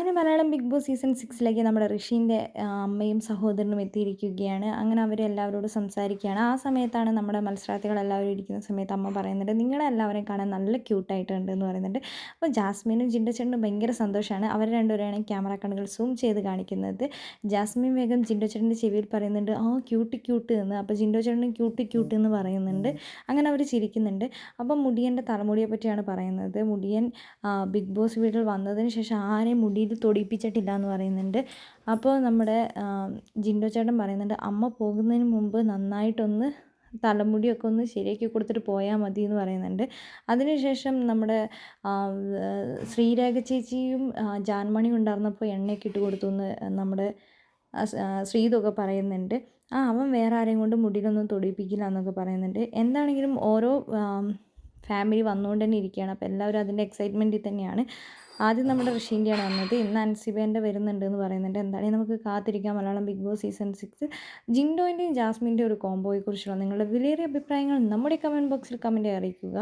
അങ്ങനെ Malayalam big boss season സിക്സിലേക്ക് നമ്മുടെ ഋഷീന്റെ അമ്മയും സഹോദരനും എത്തിയിരിക്കുകയാണ്. അങ്ങനെ അവർ എല്ലാവരോടും സംസാരിക്കുകയാണ്. ആ സമയത്താണ് നമ്മുടെ മത്സരാർത്ഥികൾ എല്ലാവരും ഇരിക്കുന്ന സമയത്ത് അമ്മ പറയുന്നുണ്ട് നിങ്ങളെ എല്ലാവരെയും കാണാൻ നല്ല ക്യൂട്ടായിട്ടുണ്ട് എന്ന് പറയുന്നുണ്ട്. അപ്പോൾ ജാസ്മിനും ജിൻഡോച്ചേട്ടനും ഭയങ്കര സന്തോഷമാണ്. അവർ രണ്ടുപേരെയാണ് ക്യാമറ കണ്ണുകൾ സൂം ചെയ്ത് കാണിക്കുന്നത്. ജാസ്മിൻ വേഗം ജിൻഡോച്ചേട്ടന്റെ ചെവിയിൽ പറയുന്നുണ്ട് ആ ക്യൂട്ട് ക്യൂട്ട് എന്ന്. അപ്പോൾ ജിൻഡോച്ചേട്ടനും ക്യൂട്ട് ക്യൂട്ട് എന്ന് പറയുന്നുണ്ട്. അങ്ങനെ അവർ ചിരിക്കുന്നുണ്ട്. അപ്പം മുടിയന്റെ തലമുടിയെ പറ്റിയാണ് പറയുന്നത്. മുടിയൻ ബിഗ് ബോസ് വീട്ടിൽ വന്നതിന് ശേഷം ആരെയും മുടിയിൽ തൊടിയിപ്പിച്ചിട്ടില്ല എന്ന് പറയുന്നുണ്ട്. അപ്പോൾ നമ്മുടെ ജിൻഡോ ചേട്ടൻ പറയുന്നുണ്ട് അമ്മ പോകുന്നതിന് മുമ്പ് നന്നായിട്ടൊന്ന് തലമുടിയൊക്കെ ഒന്ന് ശരിയാക്കി കൊടുത്തിട്ട് പോയാൽ മതി എന്ന് പറയുന്നുണ്ട്. അതിനുശേഷം നമ്മുടെ ശ്രീരേഖ ചേച്ചിയും ജാൻമണി ഉണ്ടായിരുന്നപ്പോൾ എണ്ണയൊക്കെ ഇട്ട് കൊടുത്തു എന്ന് നമ്മുടെ ശ്രീതൊക്കെ പറയുന്നുണ്ട്. ആ അവൻ വേറെ ആരെയും കൊണ്ട് മുടിയിലൊന്നും തൊടിയിപ്പിക്കില്ല എന്നൊക്കെ പറയുന്നുണ്ട്. എന്താണെങ്കിലും ഓരോ ഫാമിലി വന്നുകൊണ്ട് തന്നെ ഇരിക്കുകയാണ്. അപ്പോൾ എല്ലാവരും അതിന്റെ എക്സൈറ്റ്മെന്റിൽ തന്നെയാണ്. ആദ്യം നമ്മുടെ ഋഷീന്റെയാണ് വന്നത്. ഇന്ന് അൻസിബേന്റെ വരുന്നുണ്ട് എന്ന് പറയുന്നുണ്ട്. എന്തായാലും നമുക്ക് കാത്തിരിക്കാം. Malayalam Bigg Boss season six ജിൻഡോന്റെയും ജാസ്മിന്റെയും ഒരു കോംബോയെക്കുറിച്ചുള്ള നിങ്ങളുടെ വിലയേറിയ അഭിപ്രായങ്ങൾ നമ്മുടെ കമന്റ് ബോക്സിൽ കമന്റ് അറിയിക്കുക.